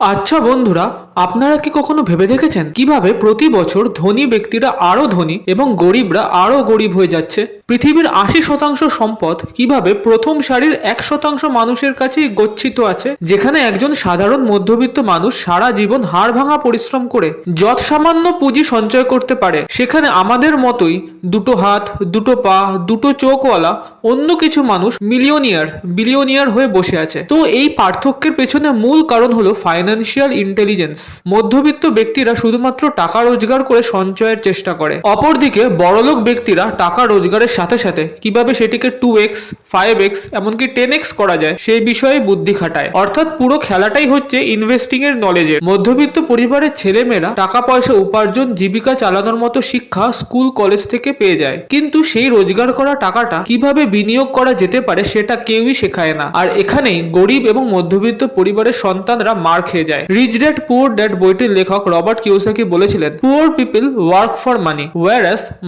আচ্ছা বন্ধুরা, আপনারা কি কখনো ভেবে দেখেছেন কীভাবে প্রতি বছর ধনী ব্যক্তিরা আরও ধনী এবং গরিবরা আরও গরিব হয়ে যাচ্ছে? পৃথিবীর আশি শতাংশ সম্পদ কীভাবে প্রথম সারির এক শতাংশ মানুষের কাছেই গচ্ছিত আছে, যেখানে একজন সাধারণ মধ্যবিত্ত মানুষ সারা জীবন হাড় ভাঙা পরিশ্রম করে যৎ সামান্য পুঁজি সঞ্চয় করতে পারে, সেখানে আমাদের মতোই দুটো হাত, দুটো পা, দুটো চোখওয়ালা, অন্য কিছু মানুষ মিলিয়নিয়ার, বিলিয়নিয়ার হয়ে বসে আছে। তো এই পার্থক্যের পেছনে মূল কারণ হলো ফাইন্যান্সিয়াল ইন্টেলিজেন্স মধ্যবিত্ত ব্যক্তিরা শুধুমাত্র টাকা রোজগার করে সঞ্চয়ের চেষ্টা করে, অপরদিকে বড়লোক ব্যক্তিরা টাকা রোজগারের সাথে সাথে কীভাবে সেটিকে টু এক্স ফাইভ এক্স এমনকি টেন এক্স করা যায়, সেই বিষয়ে বুদ্ধি খাটায়। অর্থাৎ পুরো খেলাটাই হচ্ছে ইনভেস্টিং এর নলেজের মধ্যবিত্ত পরিবারের ছেলেমেয়েরা টাকা পয়সা উপার্জন, জীবিকা চালানোর মতো শিক্ষা স্কুল কলেজ থেকে পেয়ে যায়। কিন্তু সেই রোজগার করা টাকাটা কীভাবে বিনিয়োগ করা যেতে পারে সেটা কেউই শেখায় না। আর এখানেই গরিব এবং মধ্যবিত্ত পরিবারের সন্তানরা মার খেয়ে যায়। রিচ ড্যাড পুয়ার ড্যাড বইটির লেখক রবার্ট কিওসাকি বলেছিলেন poor people work for money where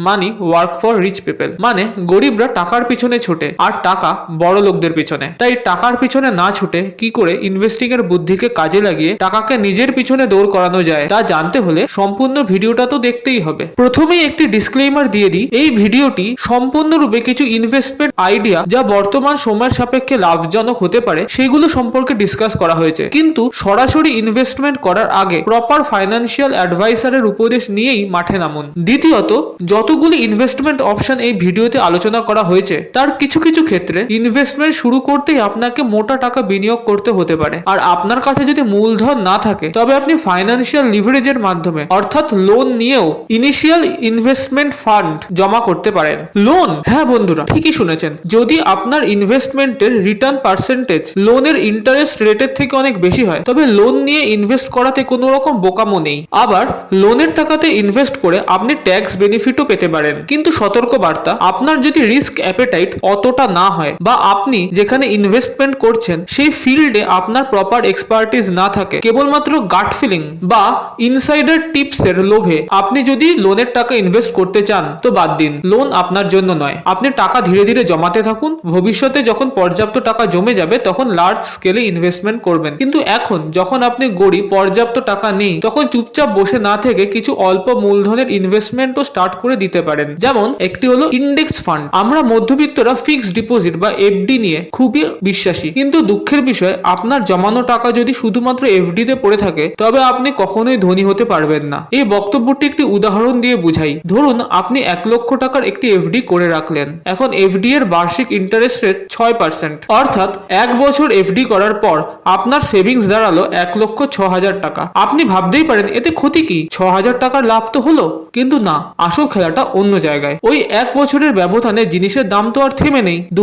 money work for rich people মানে গরিবরা টাকার পিছনে ছোটে আর টাকা বড় লোকদের পিছনে। তাই টাকার পিছনে না ছুটে কি করে ইনভেস্টিং এর বুদ্ধিকে কাজে লাগিয়ে টাকাকে নিজের পিছনে দৌড় করানো যায় তা জানতে হলে সম্পূর্ণ ভিডিওটা তো দেখতেই হবে। প্রথমেই একটি ডিসক্লেইমার দিয়ে দিই, এই ভিডিওটি সম্পূর্ণরূপে কিছু ইনভেস্টমেন্ট আইডিয়া যা বর্তমান সময়ের সাপেক্ষে লাভজনক হতে পারে সেগুলো সম্পর্কে ডিসকাস করা হয়েছে। কিন্তু সরাসরি ইনভেস্টমেন্ট করার আগে প্রপার ফাইন্যান্সিয়াল অ্যাডভাইসারের উপদেশ নিয়েই মাঠে নামুন। দ্বিতীয়ত, যতগুলি ইনভেস্টমেন্ট অপশন এই ভিডিওতে আলোচনা করা হয়েছে, তার কিছু কিছু ক্ষেত্রে ইনভেস্টমেন্ট শুরু করতেই আপনাকে মোটা টাকা বিনিয়োগ করতে হতে পারে। আর আপনার কাছে যদি মূলধন না থাকে, তবে আপনি ফাইন্যান্সিয়াল লিভারেজের মাধ্যমে, অর্থাৎ লোন নিয়েও ইনিশিয়াল ইনভেস্টমেন্ট ফান্ড জমা করতে পারেন। লোন হ্যাঁ বন্ধুরা, ঠিকই শুনেছেন। যদি আপনার ইনভেস্টমেন্টের রিটার্ন পার্সেন্টেজ লোনের ইন্টারেস্ট রেটের থেকে অনেক বেশি হয়, তবে লোন নিয়ে ইনভেস্ট করাতে কোনো রকম বোকামো নেই। আবার লোনের টাকাতে ইনভেস্ট করে আপনি ট্যাক্স বেনিফিটও পেতে পারেন। কিন্তু সতর্ক বার্তা আপনার যদি রিস্ক অ্যাপেটাইট অতটা না হয় বা আপনি যেখানে ইনভেস্টমেন্ট করছেন, সেই ফিল্ডে আপনার প্রপার এক্সপার্টিস না থাকে, কেবলমাত্র গাট ফিলিং বা ইনসাইডার টিপসের লোভে আপনি যদি লোনের টাকা ইনভেস্ট করতে চান, তো বাদ দিন। লোন আপনার জন্য নয়। আপনি টাকা ধীরে ধীরে জমাতে থাকুন। ভবিষ্যতে যখন পর্যাপ্ত টাকা জমে যাবে, তখন লার্জ স্কেলে ইনভেস্টমেন্ট করবেন। কিন্তু এখন যখন আপনি গরিব, পর্যাপ্ত টাকা নেই, তখন চুপচাপ বসে না থেকে কিছু অল্প মূলধনের ইনভেস্টমেন্টও স্টার্ট করে দিতে পারেন। যেমন, একটি হলো ইন্ডেক্স ফান্ড আমরা মধ্যবিত্তরা ফিক্সড ডিপোজিট বা এফডি নিয়ে খুবই বিশ্বাসী। কিন্তু দুঃখের বিষয়, আপনার জমানো টাকা যদি শুধুমাত্র এফডি তে পড়ে থাকে, তবে আপনি কখনোই ধনী হতে পারবেন না। এই বক্তব্যটি একটি উদাহরণ দিয়ে বুঝাই। ধরুন, আপনি এক লক্ষ টাকার একটি এফডি করে রাখলেন। এখন এফডি এর বার্ষিক ইন্টারেস্ট রেট ছয় পার্সেন্ট অর্থাৎ এক বছর এফডি করার পর আপনার সেভিংস দাঁড়াল এক লক্ষ ছ হাজার টাকা। আপনি ভাবতেই পারেন, এতে ক্ষতি কি? ছ হাজার টাকার লাভ তো হলো। কিন্তু না, আসল খেলাটা অন্য জায়গায়। ওই এক বছরের ব্যবধানে জিনিসের দাম তো আর থেমে নেই। দু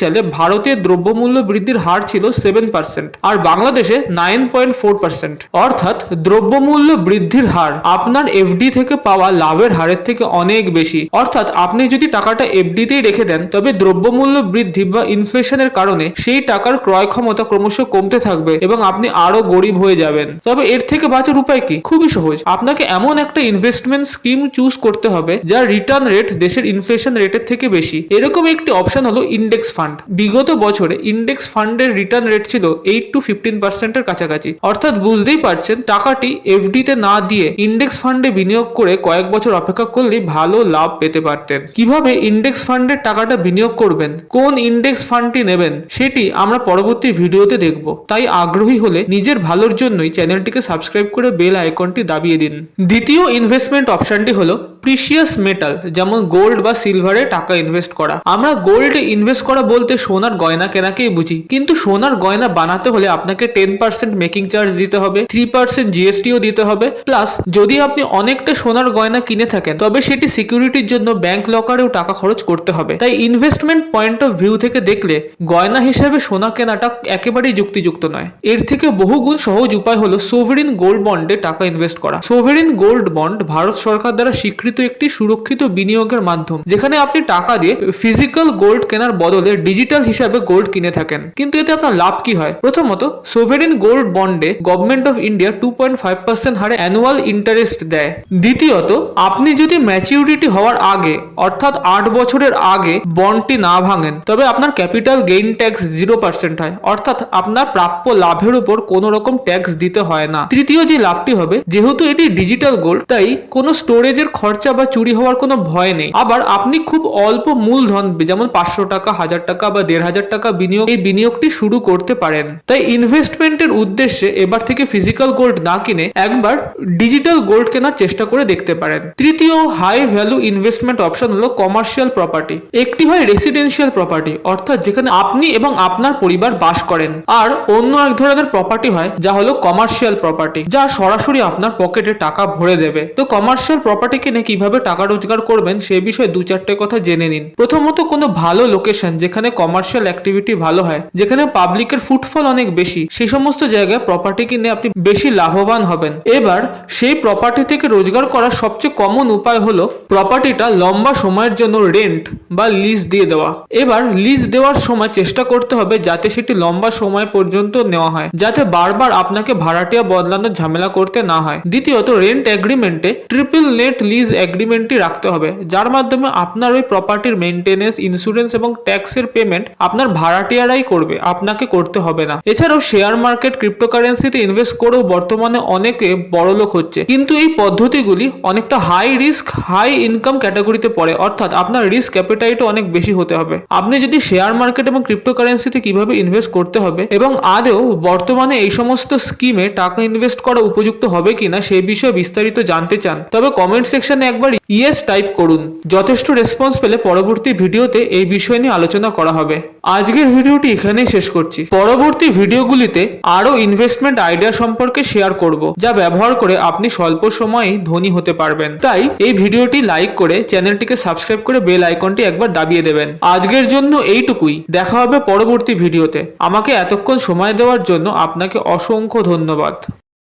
সালে ভারতের দ্রব্যমূল্য বৃদ্ধির হার ছিল সেভেন পার্সেন্ট আর বাংলাদেশে নাইন পয়েন্ট ফোর পার্সেন্ট। অর্থাৎ দ্রব্যমূল্য বৃদ্ধির হার আপনার এফডি থেকে পাওয়া লাভের হারের থেকে অনেক বেশি। অর্থাৎ আপনি যদি টাকাটা এফডিতেই রেখে দেন, তবে দ্রব্যমূল্য বৃদ্ধি বা ইনফ্লেশনের কারণে সেই টাকার ক্রয় ক্ষমতা ক্রমশ কমতে থাকবে এবং আপনি আরও গরিব হয়ে যাবেন। তবে এর থেকে বাঁচার উপায় কি? খুবই সহজ। আপনাকে এমন একটা ইনভেস্টমেন্ট স্কিম চুজ করতে হবে যার রিটার্ন রেট দেশের ইনফ্লেশন রেটের থেকে বেশি। এরকম একটি অপশন হলো ইন্ডেক্স ফান্ড বিগত বছরে ইন্ডেক্স ফান্ডের রিটার্ন রেট ছিল এইট টু ফিফটিন পার্সেন্টের কাছাকাছি। অর্থাৎ বুঝতেই পারছেন, টাকাটি এফডিতে না দিয়ে ইন্ডেক্স ফান্ডে বিনিয়োগ করে কয়েক বছর অপেক্ষা করলে ভালো লাভ পেতে পারতেন। কীভাবে ইন্ডেক্স ফান্ডের টাকাটা বিনিয়োগ করবেন, কোন ইন্ডেক্স ফান্ডটি নেবেন, সেটি আমরা পরবর্তী ভিডিওতে দেখব। তাই আগ্রহী হলে নিজের ভালোর জন্যই চ্যানেলটিকে সাবস্ক্রাইব করে বেল আইকনটি দাবিয়ে দিন। দ্বিতীয় ইনভেস্টমেন্ট অপশনটি হলো প্রিশিয়াস মেটাল যেমন গোল্ড বা সিলভারে টাকা ইনভেস্ট করা। আমরা গোল্ডে ইনভেস্ট করা বলতে সোনার গয়না কেনাকেই বুঝি, কিন্তু সোনার গয়না বানাতে হলে আপনাকে টেন পার্সেন্ট মেকিং চার্জ দিতে হবে থ্রি পার্সেন্ট জিএসটিও দিতে হবে প্লাস যদি আপনি অনেকটা সোনার গয়না কিনে থাকেন, তবে সেটি সিকিউরিটির জন্য ব্যাংক লকারেও টাকা খরচ করতে হবে। তাই ইনভেস্টমেন্ট পয়েন্ট অফ ভিউ থেকে দেখলে গয়না হিসেবে সোনা কেনাটা একেবারেই যুক্তিযুক্ত নয়। এর থেকে বহুগুণ সহজ উপায় হলো সোভেরিন গোল্ড বন্ডে টাকা ইনভেস্ট করা। সোভেরিন গোল্ড বন্ড ভারত সরকার দ্বারা স্বীকৃত একটি সুরক্ষিত বিনিয়োগের মাধ্যম, যেখানে আপনি টাকা দিয়ে ফিজিক্যাল গোল্ড কেনার বদলে ডিজিটাল হিসাবে গোল্ড কিনে থাকেন। কিন্তু এতে আপনার লাভ কি হয়? প্রথমত সোভেরিন গোল্ড বন্ডে government of India two point five percent হারে অ্যানুয়াল ইন্টারেস্ট দেয়। দ্বিতীয়ত, আপনি যদি ম্যাচিউরিটি হওয়ার আগে, অর্থাৎ আট বছরের আগে বন্ডটি না ভাঙেন, তবে আপনার capital gain tax zero percent হয়। অর্থাৎ আপনার প্রাপ্য লাভের উপর কোনো রকম ট্যাক্স দিতে হয় না। তৃতীয় যে লাভটি হবে, যেহেতু এটি ডিজিটাল গোল্ড তাই কোনো স্টোরেজের খরচা বা চুরি হওয়ার কোনো ভয় নেই। আবার আপনি খুব অল্প মূলধন, যেমন পাঁচশো টাকা, হাজার টাকা বা দেড় হাজার টাকা বিনিয়োগ, এই বিনিয়োগটি শুরু করতে পারেন। তাই ইনভেস্টমেন্টের উদ্দেশ্যে এবার থেকে ফিজিক্যাল গোল্ড না কিনে একবার ডিজিটাল গোল্ড কেনার চেষ্টা করে দেখতে পারেন। তৃতীয় হাই ভ্যালু ইনভেস্টমেন্ট অপশন হলো কমার্শিয়াল প্রপার্টি একটি হয় রেসিডেন্সিয়াল প্রপার্টি অর্থাৎ যেখানে আপনি এবং আপনার পরিবার বাস করেন। আর অন্য এক ধরনের প্রপার্টি হয়, যা হলো কমার্শিয়াল প্রপার্টি যা সরাসরি আপনার পকেটে টাকা ভরে দেবে। তো কমার্শিয়াল প্রপার্টি কিনে কীভাবে টাকা রোজগার করবেন সে বিষয়ে দু চারটে কথা জেনে নিন। প্রথমত কোনো ভালো লোকেশন যেখানে কমার্শিয়াল অ্যাক্টিভিটি ভালো হয়, যেখানে পাবলিকের ফুটফল অনেক বেশি সেই সমস্ত জায়গায় প্রপার্টি কিনে আপনি বেশি লাভবান হবেন। এবার সেই প্রপার্টি থেকে রোজগার করার সবচেয়ে কমন উপায় হলো প্রপার্টিটা লম্বা সময়ের জন্য রেন্ট বা লিজ দিয়ে দেওয়া। এবার লিজ দেওয়ার সময় চেষ্টা করতে হবে যাতে সেটি লম্বা সময় পর্যন্ত নেওয়া হয়, যাতে বারবার আপনাকে ভাড়াটিয়া বদলানোর ঝামেলা করতে না হয়। দ্বিতীয়ত রেন্ট এগ্রিমেন্টে ট্রিপল নেট লিজ এগ্রিমেন্টটি রাখতে হবে, যার মাধ্যমে আপনার ওই প্রপার্টির মেনটেনেন্স ইন্স্যুরেন্স এবং ট্যাক্সের পেমেন্ট আপনার ভাড়াটিয়ারাই করবে, আপনাকে করতে হবে না। এছাড়াও শেয়ার মার্কেট ক্রিপ্টোকারেন্সিতে ইনভেস্ট করেও বর্তমানে অনেকে বড়লোক হচ্ছে। কিন্তু এই পদ্ধতিগুলি অনেকটা হাই রিস্ক হাই ইনকাম ক্যাটাগরিতে পড়ে, অর্থাৎ আপনার রিস্ক ক্যাপিটাইটও অনেক বেশি হতে হবে। আপনি যদি শেয়ার মার্কেট এবং ক্রিপ্টোকারেন্সিতে কীভাবে ইনভেস্ট করতে হবে এবং আদেও বর্তমানে এই সমস্ত স্কিমে টাকা ইনভেস্ট করা উপযুক্ত হবে কিনা সেই বিষয়ে বিস্তারিত জানতে চান তবে কমেন্ট সেকশনে একবার ইয়েস টাইপ করুন। যথেষ্ট রেসপন্স পেলে পরবর্তী ভিডিওতে এই বিষয় নিয়ে আলোচনা করা হবে। আজকের ভিডিওটি এখানেই শেষ করছি। পরবর্তী ভিডিওগুলিতে আরও ইনভেস্টমেন্ট আইডিয়া সম্পর্কে শেয়ার করব, যা ব্যবহার করে আপনি স্বল্প সময়েই ধনী হতে পারবেন। তাই এই ভিডিওটি লাইক করে চ্যানেলটিকে সাবস্ক্রাইব করে বেল আইকনটি একবার দাবিয়ে দেবেন। আজকের জন্য এইটুকুই। দেখা হবে পরবর্তী ভিডিওতে। আমাকে এতক্ষণ সময় দেওয়ার জন্য আপনাকে অসংখ্য ধন্যবাদ।